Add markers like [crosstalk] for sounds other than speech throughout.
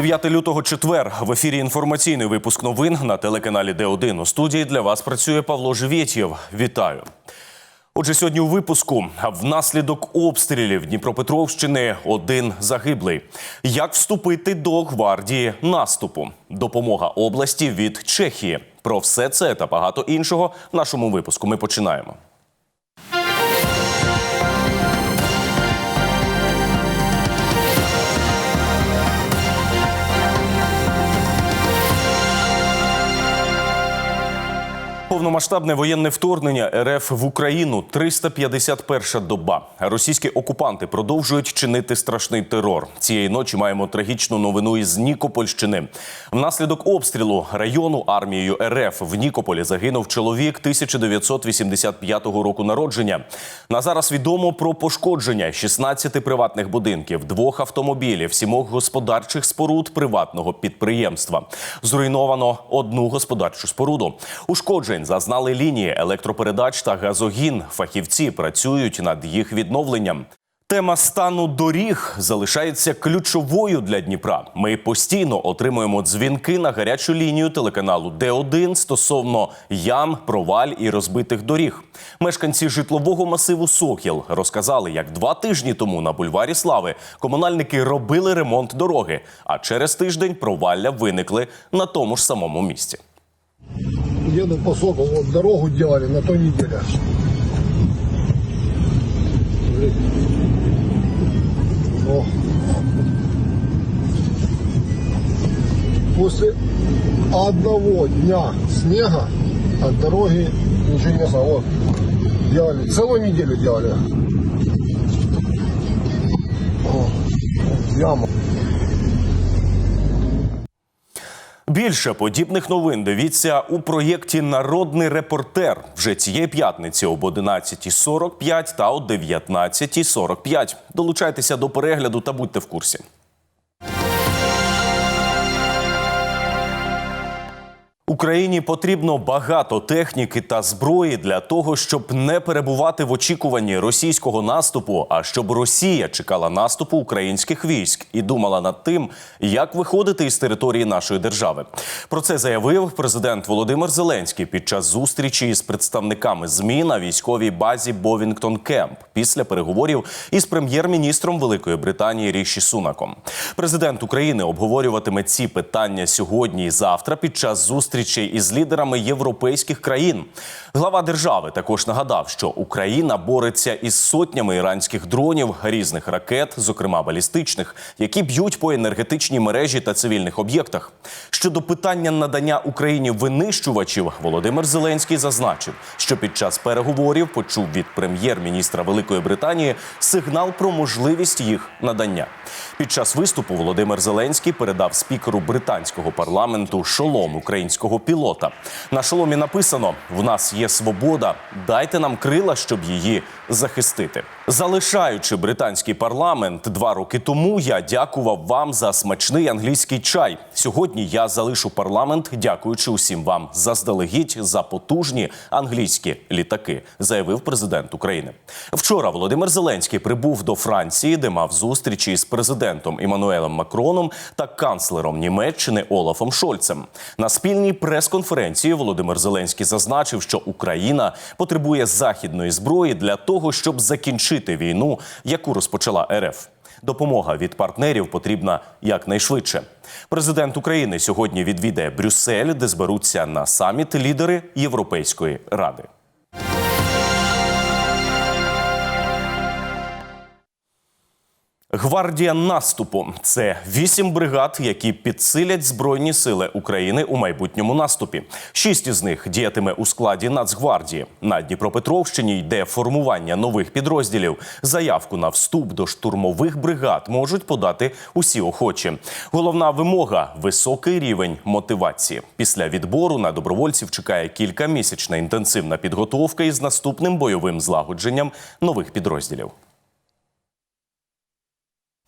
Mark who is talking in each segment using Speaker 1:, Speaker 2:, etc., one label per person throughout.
Speaker 1: 9 лютого четвер в ефірі інформаційний випуск новин на телеканалі Д1. У студії для вас працює Павло Живєтєв. Вітаю. Отже, сьогодні у випуску внаслідок обстрілів Дніпропетровщини один загиблий. Як вступити до гвардії наступу? Допомога області від Чехії. Про все це та багато іншого в нашому випуску. Ми починаємо. Повномасштабне воєнне вторгнення РФ в Україну 351 доба. Російські окупанти продовжують чинити страшний терор. Цієї ночі маємо трагічну новину із Нікопольщини. Внаслідок обстрілу району армією РФ в Нікополі загинув чоловік 1985 року народження. На зараз відомо про пошкодження 16 приватних будинків, двох автомобілів, сімох господарчих споруд приватного підприємства. Зруйновано одну господарчу споруду. Ушкоджень зазнали лінії електропередач та газогін. Фахівці працюють над їх відновленням. Тема стану доріг залишається ключовою для Дніпра. Ми постійно отримуємо дзвінки на гарячу лінію телеканалу Д1 стосовно ям, проваль і розбитих доріг. Мешканці житлового масиву Сокіл розказали, як два тижні тому на бульварі Слави комунальники робили ремонт дороги, а через тиждень провалля виникли на тому ж самому місці.
Speaker 2: Еду по Соколу, вот дорогу делали на той неделе. О. После одного дня снега от дороги ничего не осталось. Вот, делали, целую неделю делали. О, яма.
Speaker 1: Більше подібних новин дивіться у проєкті Народний репортер вже цієї п'ятниці об 11.45 та о 19.45. Долучайтеся до перегляду та будьте в курсі. Україні потрібно багато техніки та зброї для того, щоб не перебувати в очікуванні російського наступу, а щоб Росія чекала наступу українських військ і думала над тим, як виходити із території нашої держави. Про це заявив президент Володимир Зеленський під час зустрічі із представниками ЗМІ на військовій базі Бовінгтон Кемп після переговорів із прем'єр-міністром Великої Британії Ріші Сунаком. Президент України обговорюватиме ці питання сьогодні і завтра під час зустрічі із лідерами європейських країн. Глава держави також нагадав, що Україна бореться із сотнями іранських дронів, різних ракет, зокрема балістичних, які б'ють по енергетичній мережі та цивільних об'єктах. Щодо питання надання Україні винищувачів, Володимир Зеленський зазначив, що під час переговорів почув від прем'єр-міністра Великої Британії сигнал про можливість їх надання. Під час виступу Володимир Зеленський передав спікеру британського парламенту шолом українського пілота. На шоломі написано: в нас є свобода, дайте нам крила, щоб її захистити. Залишаючи британський парламент два роки тому, я дякував вам за смачний англійський чай. Сьогодні я залишу парламент, дякуючи усім вам заздалегідь за потужні англійські літаки, заявив президент України. Вчора Володимир Зеленський прибув до Франції, де мав зустрічі з президентом Іммануелем Макроном та канцлером Німеччини Олафом Шольцем. На спільній прес-конференції Володимир Зеленський зазначив, що Україна потребує західної зброї для того, щоб закінчити війну, яку розпочала РФ. Допомога від партнерів потрібна якнайшвидше. Президент України сьогодні відвідає Брюссель, де зберуться на саміт лідери Європейської ради. Гвардія наступу це вісім бригад, які підсилять збройні сили України у майбутньому наступі. Шість із них діятиме у складі Нацгвардії. На Дніпропетровщині йде формування нових підрозділів. Заявку на вступ до штурмових бригад можуть подати усі охочі. Головна вимога високий рівень мотивації. Після відбору на добровольців чекає кількамісячна інтенсивна підготовка із наступним бойовим злагодженням нових підрозділів.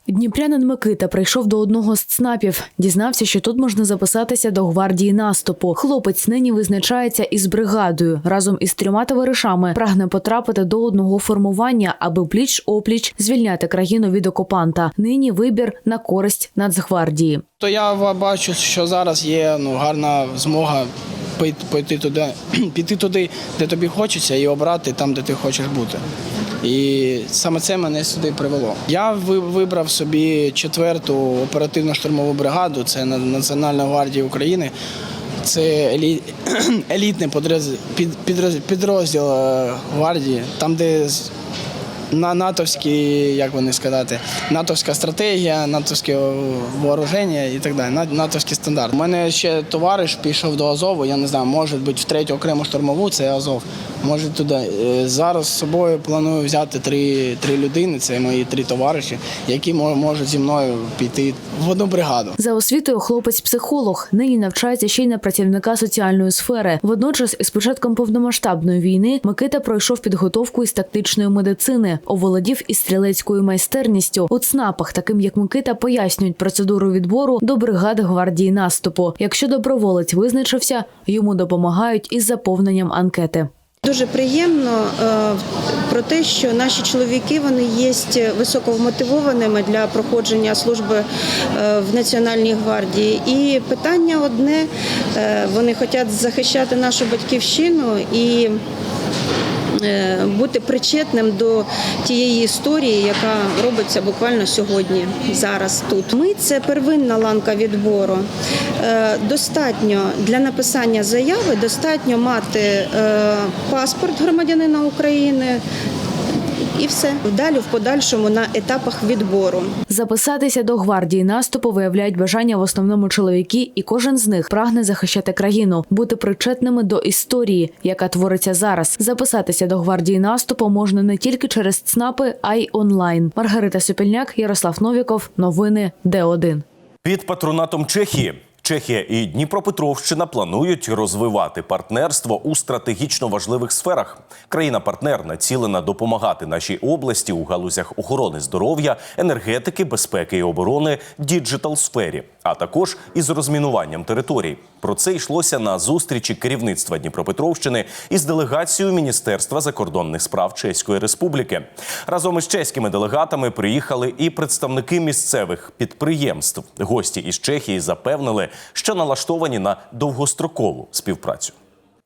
Speaker 3: Дніпрянин Микита прийшов до одного з ЦНАПів. Дізнався, що тут можна записатися до гвардії наступу. Хлопець нині визначається із бригадою. Разом із трьома товаришами прагне потрапити до одного формування, аби пліч опліч звільняти країну від окупанта. Нині вибір на користь Нацгвардії.
Speaker 4: То я бачу, що зараз є ну, гарна змога пойти туди, [clears throat] піти туди, де тобі хочеться, і обрати там, де ти хочеш бути. І саме це мене сюди привело. Я вибрав собі четверту оперативно-штурмову бригаду, це Національна гвардія України. Це елі- [clears throat] елітний підрозділ е, гвардії, там, де на натовські, як вони сказати, натовська стратегія, натовське вооруження і так далі, на- натовський стандарт. У мене ще товариш пішов до Азову, я не знаю, може бути в третю окрему штурмову, це Азов. Може туди. Е, Зараз з собою планую взяти три, три людини, це мої три товариші, які мо- можуть зі мною піти в одну бригаду.
Speaker 3: За освітою хлопець психолог. Нині навчається ще й на працівника соціальної сфери. Водночас, із початком повномасштабної війни, Микита пройшов підготовку із тактичної медицини, оволодів із стрілецькою майстерністю. У ЦНАПах, таким як Микита, пояснюють процедуру відбору до бригади гвардії наступу. Якщо доброволець визначився, йому допомагають із заповненням анкети.
Speaker 5: Дуже приємно е, про те, що наші чоловіки вони є високовмотивованими для проходження служби е, в Національній гвардії. І питання одне: е, вони хочуть захищати нашу батьківщину і. Е, Бути причетним до тієї історії, яка робиться буквально сьогодні, зараз тут. Ми це первинна ланка відбору. Е, Достатньо для написання заяви, достатньо мати е, паспорт громадянина України і все. Далі в подальшому на етапах відбору.
Speaker 3: Записатися до гвардії наступу виявляють бажання в основному чоловіки, і кожен з них прагне захищати країну, бути причетними до історії, яка твориться зараз. Записатися до гвардії наступу можна не тільки через ЦНАПи, а й онлайн. Маргарита Супільняк, Ярослав Новіков. Новини Д1.
Speaker 1: Під патронатом Чехії Чехія і Дніпропетровщина планують розвивати партнерство у стратегічно важливих сферах. Країна-партнер націлена допомагати нашій області у галузях охорони здоров'я, енергетики, безпеки і оборони, діджитал сфері, а також із розмінуванням територій. Про це йшлося на зустрічі керівництва Дніпропетровщини із делегацією Міністерства закордонних справ Чеської Республіки. Разом із чеськими делегатами приїхали і представники місцевих підприємств. Гості із Чехії запевнили, що налаштовані на довгострокову співпрацю.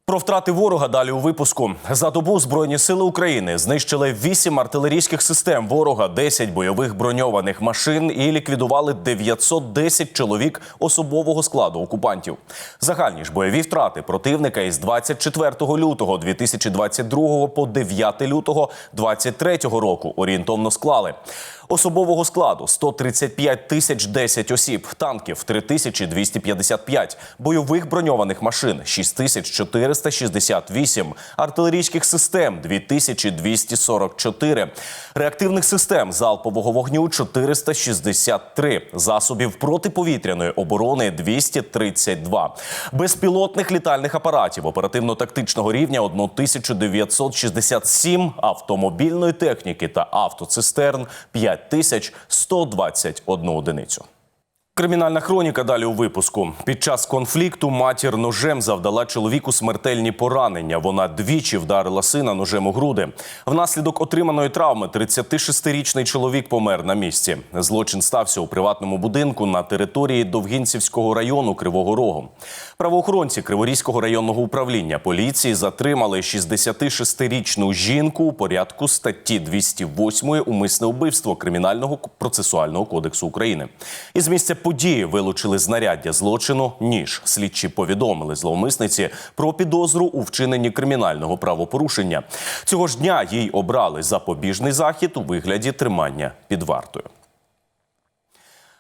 Speaker 1: Про втрати ворога далі у випуску за добу збройні сили України знищили 8 артилерійських систем ворога, 10 бойових броньованих машин і ліквідували 910 чоловік особового складу окупантів. Загальні ж бойові втрати противника із 24 лютого 2022 по 9 лютого 2023 року орієнтовно склали. Особового складу 135 тисяч 10 осіб, танків 3255, бойових броньованих машин 6468, артилерійських систем 2244, реактивних систем залпового вогню 463, засобів протиповітряної оборони 232, безпілотних літальних апаратів оперативно-тактичного рівня 1967, автомобільної техніки та автоцистерн 5121 одиницю. Кримінальна хроніка далі у випуску. Під час конфлікту матір ножем завдала чоловіку смертельні поранення. Вона двічі вдарила сина ножем у груди. Внаслідок отриманої травми 36-річний чоловік помер на місці. Злочин стався у приватному будинку на території Довгінцівського району Кривого Рогу. Правоохоронці Криворізького районного управління поліції затримали 66-річну жінку у порядку статті 208 умисне вбивство Кримінального процесуального кодексу України. Із місця події вилучили знаряддя злочину, ніж слідчі повідомили зловмисниці про підозру у вчиненні кримінального правопорушення. Цього ж дня їй обрали запобіжний захід у вигляді тримання під вартою.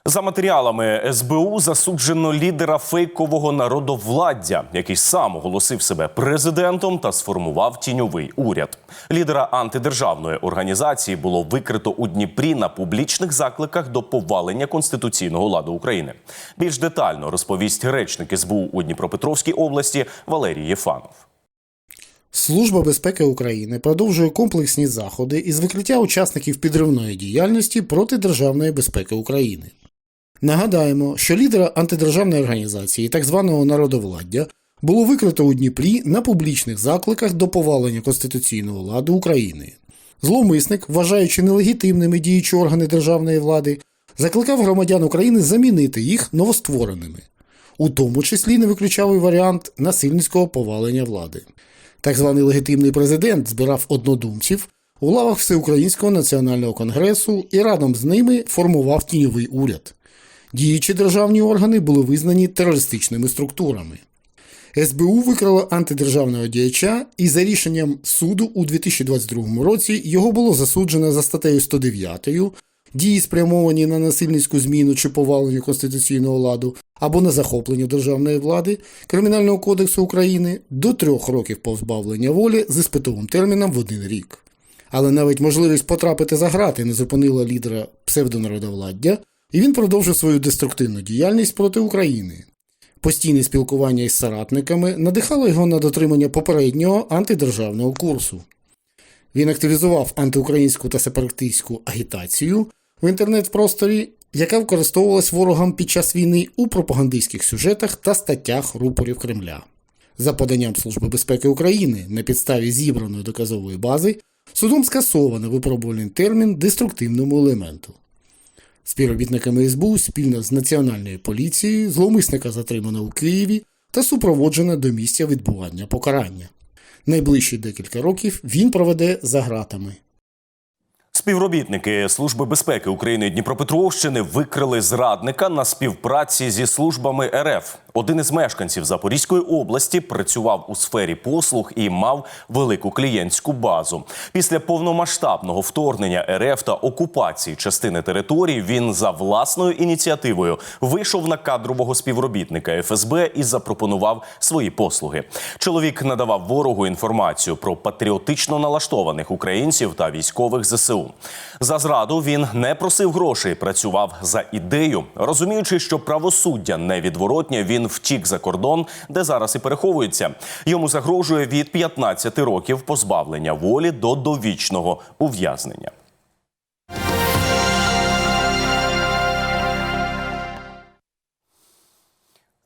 Speaker 1: За матеріалами СБУ засуджено лідера фейкового народовладдя, який сам оголосив себе президентом та сформував тіньовий уряд. Лідера антидержавної організації було викрито у Дніпрі на публічних закликах до повалення конституційного ладу України. Більш детально розповість речник СБУ у Дніпропетровській області Валерій Єфанов.
Speaker 6: Служба безпеки України продовжує комплексні заходи із викриття учасників підривної діяльності проти державної безпеки України. Нагадаємо, що лідера антидержавної організації так званого народовладдя було викрито у Дніпрі на публічних закликах до повалення конституційного ладу України. Зловмисник, вважаючи нелегітимними діючі органи державної влади, закликав громадян України замінити їх новоствореними, у тому числі не виключав і варіант насильницького повалення влади. Так званий легітимний президент збирав однодумців у лавах Всеукраїнського національного конгресу і разом з ними формував тіньовий уряд. Діючі державні органи були визнані терористичними структурами. СБУ викрало антидержавного діяча, і за рішенням суду у 2022 році його було засуджено за статтею 109 дії спрямовані на насильницьку зміну чи повалення конституційного ладу або на захоплення державної влади Кримінального кодексу України до трьох років позбавлення волі з іспитовим терміном в один рік. Але навіть можливість потрапити за грати не зупинила лідера псевдонародовладдя, і він продовжив свою деструктивну діяльність проти України. Постійне спілкування із соратниками надихало його на дотримання попереднього антидержавного курсу. Він активізував антиукраїнську та сепаратистську агітацію в інтернет-просторі, яка використовувалась ворогам під час війни у пропагандистських сюжетах та статтях рупорів Кремля. За поданням Служби безпеки України на підставі зібраної доказової бази судом скасовано випробувальний термін деструктивному елементу. Співробітниками СБУ спільно з Національною поліцією зловмисника затримано у Києві та супроводжено до місця відбування покарання. Найближчі декілька років він проведе за ґратами.
Speaker 1: Співробітники Служби безпеки України Дніпропетровщини викрили зрадника на співпраці зі службами РФ. Один із мешканців Запорізької області працював у сфері послуг і мав велику клієнтську базу. Після повномасштабного вторгнення РФ та окупації частини території він за власною ініціативою вийшов на кадрового співробітника ФСБ і запропонував свої послуги. Чоловік надавав ворогу інформацію про патріотично налаштованих українців та військових ЗСУ. За зраду він не просив грошей, працював за ідею, розуміючи, що правосуддя невідворотнє, він втік за кордон, де зараз і переховується. Йому загрожує від 15 років позбавлення волі до довічного ув'язнення.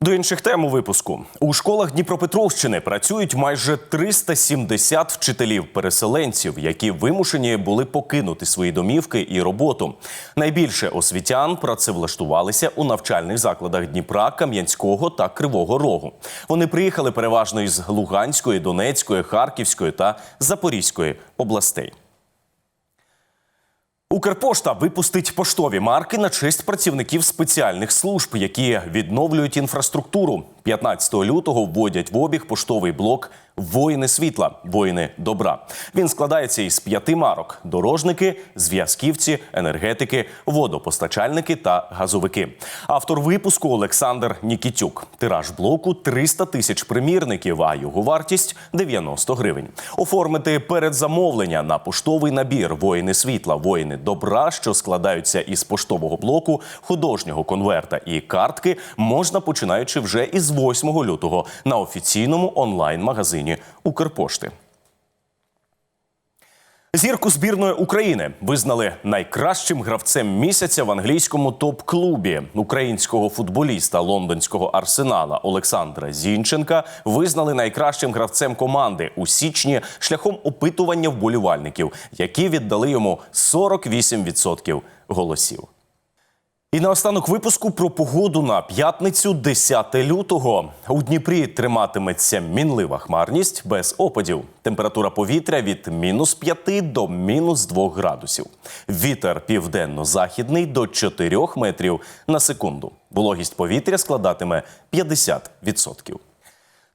Speaker 1: До інших тем у випуску у школах Дніпропетровщини працюють майже 370 вчителів-переселенців, які вимушені були покинути свої домівки і роботу. Найбільше освітян працевлаштувалися у навчальних закладах Дніпра, Кам'янського та Кривого Рогу. Вони приїхали переважно із Луганської, Донецької, Харківської та Запорізької областей. Укрпошта випустить поштові марки на честь працівників спеціальних служб, які відновлюють інфраструктуру. 15 лютого вводять в обіг поштовий блок Воїни світла, воїни добра. Він складається із п'яти марок: дорожники, зв'язківці, енергетики, водопостачальники та газовики. Автор випуску Олександр Нікітюк. Тираж блоку 300 тисяч примірників, а його вартість 90 гривень. Оформити передзамовлення на поштовий набір Воїни світла, воїни добра, що складаються із поштового блоку, художнього конверта і картки, можна починаючи вже із 8 лютого на офіційному онлайн-магазині Укрпошти. Зірку збірної України визнали найкращим гравцем місяця в англійському топ-клубі українського футболіста лондонського арсенала Олександра Зінченка. Визнали найкращим гравцем команди у січні шляхом опитування вболівальників, які віддали йому 48% голосів. І наостанок випуску про погоду на п'ятницю, 10 лютого. У Дніпрі триматиметься мінлива хмарність без опадів. Температура повітря від мінус 5 до мінус 2 градусів. Вітер південно-західний до 4 метрів на секунду. Вологість повітря складатиме 50%.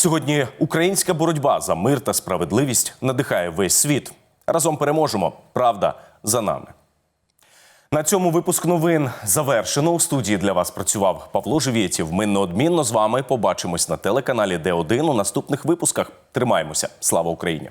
Speaker 1: Сьогодні українська боротьба за мир та справедливість надихає весь світ. Разом переможемо. Правда за нами. На цьому випуск новин завершено. У студії для вас працював Павло Живєтів. Ми неодмінно з вами побачимось на телеканалі Д1 у наступних випусках. Тримаємося. Слава Україні!